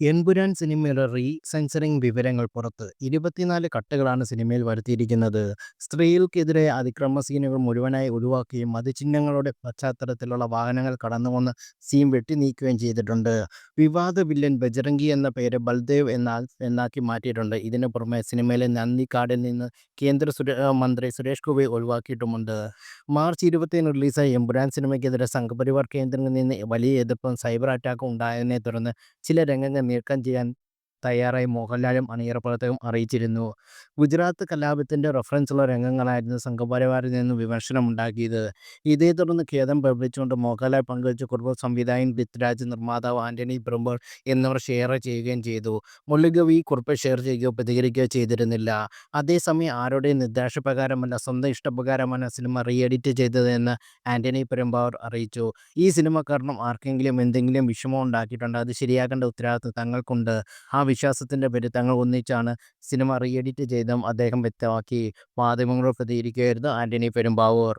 എൻപുരാൻ സിനിമയുടെ re censoring വിവരങ്ങൾ പുറത്ത്. ഇരുപത്തിനാല് കട്ടുകളാണ് സിനിമയിൽ വരുത്തിയിരിക്കുന്നത്. സ്ത്രീകൾക്കെതിരെ അതിക്രമ സീനുകൾ മുഴുവനായി ഒഴിവാക്കുകയും മതചിഹ്നങ്ങളുടെ പശ്ചാത്തലത്തിലുള്ള വാഹനങ്ങൾ കടന്നുവന്ന് സീൻ വെട്ടിനീക്കുകയും ചെയ്തിട്ടുണ്ട്. വിവാദ വില്ലൻ ബജറംഗി എന്ന പേര് ബൽദേവ് എന്നാൽ എന്നാക്കി മാറ്റിയിട്ടുണ്ട്. ഇതിനു പുറമെ സിനിമയിലെ നന്ദി കാർഡിൽ നിന്ന് കേന്ദ്ര മന്ത്രി സുരേഷ് ഗോപി ഒഴിവാക്കിയിട്ടുമുണ്ട്. മാർച്ച് ഇരുപത്തിന് റിലീസായ എമ്പുരാൻ സിനിമയ്ക്കെതിരെ സംഘപരിവാർ കേന്ദ്രങ്ങളിൽ നിന്ന് വലിയ എതിർപ്പും സൈബർ അറ്റാക്കും ഉണ്ടായതിനെ തുടർന്ന് ചില രംഗങ്ങൾ American, die തയ്യാറായി മോഹൻലാലും അണിയറപ്പുറത്തെയും അറിയിച്ചിരുന്നു. ഗുജറാത്ത് കലാപത്തിന്റെ റഫറൻസുള്ള രംഗങ്ങളായിരുന്നു സംഘപരിവാറിൽ നിന്നും വിമർശനമുണ്ടാക്കിയത്. ഇതേ തുടർന്ന് ഖേദം പ്രകടിപ്പിച്ചുകൊണ്ട് മോഹൻലാൽ പങ്കുവച്ച കുടുംബ സംവിധായകൻ പൃഥ്വിരാജ്, നിർമ്മാതാവ് ആന്റണി ബ്രംബർ എന്നിവർ ഷെയർ ചെയ്യുകയും ചെയ്തു. മുള്ളികവി കുറിപ്പ് ഷെയർ ചെയ്യുകയോ പ്രതികരിക്കുകയോ ചെയ്തിരുന്നില്ല. അതേസമയം ആരുടെയും നിർദ്ദേശപ്രകാരമല്ല സ്വന്തം ഇഷ്ടപ്രകാരമാണ് സിനിമ റീ എഡിറ്റ് ചെയ്തതെന്ന് ആന്റണി പെരുമ്പാവൂർ അറിയിച്ചു. ഈ സിനിമ കാരണം ആർക്കെങ്കിലും എന്തെങ്കിലും വിഷമം ഉണ്ടാക്കിയിട്ടുണ്ട് അത് ശരിയാക്കേണ്ട ഉത്തരവാദിത്വം തങ്ങൾക്കുണ്ട്. ആ വിശ്വാസത്തിന്റെ പേരിൽ തങ്ങൾ ഒന്നിച്ചാണ് സിനിമ റീഎഡിറ്റ് എഡിറ്റ് ചെയ്തതെന്നും അദ്ദേഹം വ്യക്തമാക്കി. മാധ്യമങ്ങളോട് പ്രതികരിക്കുകയായിരുന്നു ആന്റണി പെരുമ്പാവൂർ.